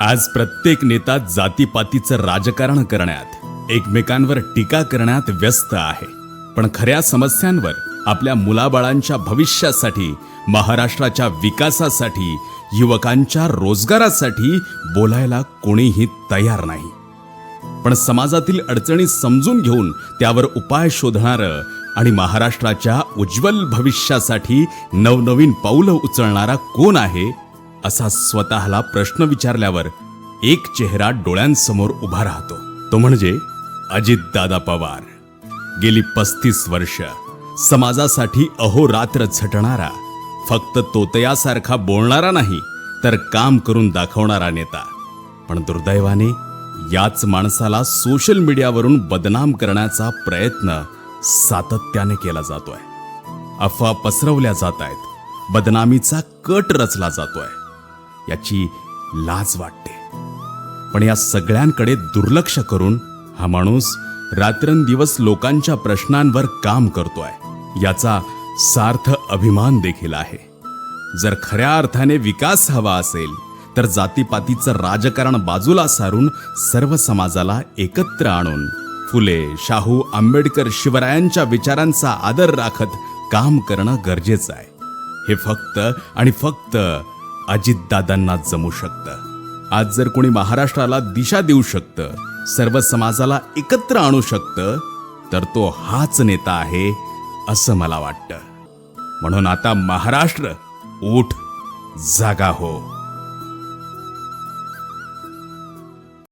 आज प्रत्येक नेता जातीपातीचं राजकारण करण्यात एकमेकांवर टीका करण्यात व्यस्त आहे. पण खऱ्या समस्यांवर आपल्या मुलाबाळांच्या भविष्यासाठी महाराष्ट्राच्या विकासासाठी युवकांच्या रोजगारासाठी बोलायला कोणीही तयार नाही. पण समाजातील अडचणी समजून घेऊन त्यावर उपाय शोधणारं आणि महाराष्ट्राच्या उज्ज्वल भविष्यासाठी नवनवीन पाऊलं उचलणारा कोण आहे असा स्वतःला प्रश्न विचारल्यावर एक चेहरा डोळ्यांसमोर उभा राहतो. तो म्हणजे अजितदादा पवार. गेली पस्तीस वर्ष समाजासाठी अहोरात्र झटणारा फक्त तोतयासारखा बोलणारा नाही तर काम करून दाखवणारा नेता. पण दुर्दैवाने याच माणसाला सोशल मीडियावरून बदनाम करण्याचा प्रयत्न सातत्याने केला जातोय. अफवा पसरवल्या जात आहेत. बदनामीचा कट रचला जातोय. याची लाज वाटते. पण या सगळ्यांकडे दुर्लक्ष करून हा माणूस रात्रंदिवस लोकांच्या प्रश्नांवर काम करतोय. याचा सार्थ अभिमान देखील आहे. जर खऱ्या अर्थाने विकास हवा असेल तर जातीपातीचं राजकारण बाजूला सारून सर्व समाजाला एकत्र आणून फुले शाहू आंबेडकर शिवरायांच्या विचारांचा आदर राखत काम करणं गरजेचं आहे. हे फक्त आणि फक्त अजितदादांना जमू शकतं. आज जर कोणी महाराष्ट्राला दिशा देऊ शकतं सर्व समाजाला एकत्र आणू शकतं तर तो हाच नेता आहे असं मला वाटतं. म्हणून आता महाराष्ट्र उठ जागा हो.